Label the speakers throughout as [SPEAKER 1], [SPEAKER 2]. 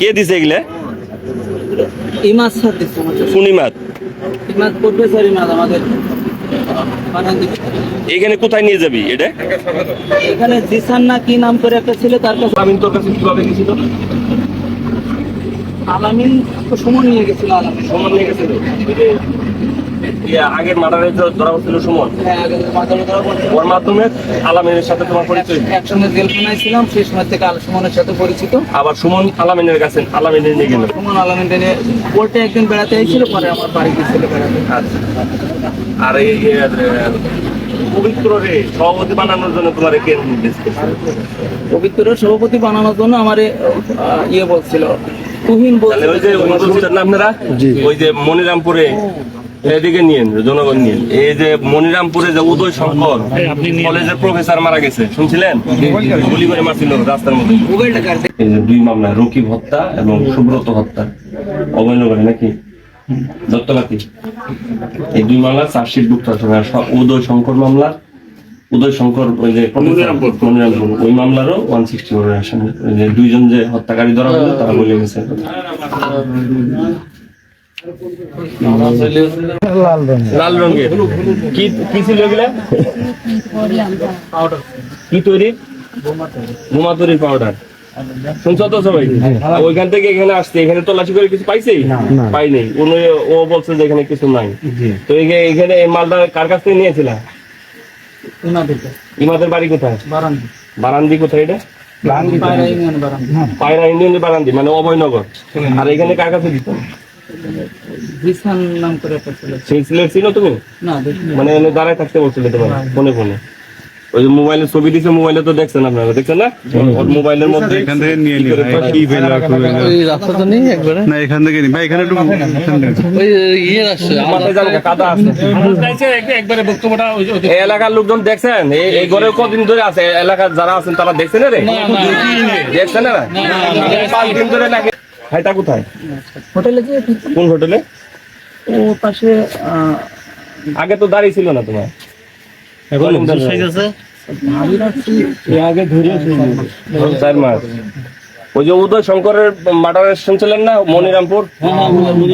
[SPEAKER 1] কে দিছে এগুলা
[SPEAKER 2] Emad sir
[SPEAKER 1] পূর্ণিমাত
[SPEAKER 2] ইমাজ professor ইমাজ আমাদের।
[SPEAKER 1] এখানে কোথায় নিয়ে যাবি এটা?
[SPEAKER 2] এখানে জিসান না কি নাম করে একটা ছেলে তার কাছে
[SPEAKER 1] আমি তোর কাছে কীভাবে গেছিল?
[SPEAKER 2] আলামিন তো সুমন নিয়ে গেছিল আলামিন।
[SPEAKER 1] সুমন নিয়ে গেছিল? আগের মার্ডারে ধরা হচ্ছিল সুমন?
[SPEAKER 2] হ্যাঁ।
[SPEAKER 1] ওর মাধ্যমে আলামিনের সাথে তোমার পরিচয়?
[SPEAKER 2] একসঙ্গে জেলখানায় ছিলাম সেই সময় থেকে আল সুমনের সাথে পরিচিত।
[SPEAKER 1] আবার সুমন আলামিনের কাছে আলামিনের নিয়ে গেল।
[SPEAKER 2] সুমন আলামিনটা নিয়ে কোর্টে একদিন বেড়াতে এসেছিল পরে আমার বাড়ি গেছিল বেড়াতে।
[SPEAKER 1] আচ্ছা। আর এই পবিত্র রে সভাপতি বানানোর জন্য তোমার কে?
[SPEAKER 2] পবিত্র সভাপতি বানানোর জন্য আমার ইয়ে বলছিল তুহিন
[SPEAKER 1] তাহলে ওই যে ওই বলছিলেন না ওই যে মনিরামপুরে এদিকে নিয়েন জনগণ নিয়ে এই যে মনিরামপুরে যে উদয় শঙ্কর কলেজের প্রফেসর মারা গেছে শুনছিলেন? গুলি করে মারছিল রাস্তার মধ্যে। এই যে দুই মামলা রকিব হত্যা এবং সুব্রত হত্যা। অবৈধ করে নাকি? দত্তলাতি এই দুই মামলা চার্জশিট বুক উদয় শঙ্কর মামলা উদয় শঙ্কর ওই যে মনিরামপুর। ওই মামলারও ওয়ান সিক্সটি আসামি যে দুইজন যে হত্যাকারী ধরা হলো তারা বলে গেছে। লাল রঙের। কি কি ছিল এগুলা? কি তৈরি? বোমা তৈরির পাউডার শুনছো তো সবাই? ওইখান থেকে এখানে আসছে। এখানে তল্লাশি করে কিছু পাইছে? পাইনি উনি ও বলছে যে এখানে কিছু নাই। তো এই- এখানে এই মালটা কার কাছ থেকে নিয়েছিলা?
[SPEAKER 2] উনাদেরকে
[SPEAKER 1] ইমাদের বাড়ি কোথায়?
[SPEAKER 2] বারান্দি।
[SPEAKER 1] বারান্দি কোথায় এটা?
[SPEAKER 2] পায়রা ইউনিয়ন বারান্দি।
[SPEAKER 1] বারান্দি মানে অভয়নগর। আর এখানে কার কাছে দিত?
[SPEAKER 2] জিসান নাম করে
[SPEAKER 1] তুমি?
[SPEAKER 2] না
[SPEAKER 1] মানে দাঁড়ায় থাকতে বলছিলে তোমার ফোনে ফোনে। ওই যে মোবাইলের ছবি দিছে মোবাইলে তো দেখছেন আপনারা দেখছেন না? ওর মোবাইলের মধ্যে
[SPEAKER 3] এখান থেকে নিয়ে নি ভাই কি
[SPEAKER 4] ওই রাস্তাটা নেই একবারে।
[SPEAKER 3] না এখান থেকে নি ভাই এখানে একটু
[SPEAKER 4] ওই ইয়ে আসছে
[SPEAKER 1] মাথায় জানো কাদা আছে। এই এলাকার লোকজন দেখছেন? এই ঘরে কদিন ধরে আছে? এলাকার যারা আছেন তারা দেখছেন রে দেখছেন না পাঁচ দিন ধরে নাকি ভাইটা কোথায়?
[SPEAKER 2] হোটেলে যে
[SPEAKER 1] কোন হোটেলে?
[SPEAKER 2] ও পাশে
[SPEAKER 1] আগে তো দাঁড়িয়ে ছিল না তোমার। এখন
[SPEAKER 2] রাখছি
[SPEAKER 1] আগে চার মাস। ওই যে উদয় শঙ্করের মার্ডারের শুনছিলেন না মনিরামপুর?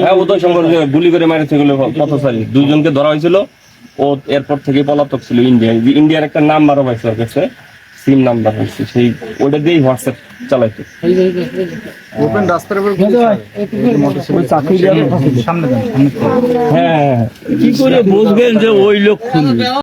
[SPEAKER 1] হ্যাঁ উদয় শঙ্কর গুলি করে মেরেছে গেল পথচারী। দুইজনকে ধরা হয়েছিল। ও এরপর থেকে পলাতক ছিল ইন্ডিয়া। ইন্ডিয়ার একটা নাম্বারও পাইছে ওর কাছে। সিম নাম্বার হয়েছে সেই ওটা দিয়েই হোয়াটসঅ্যাপ চালাইতো। হ্যাঁ
[SPEAKER 4] কি করে বুঝবেন যে ওই লোক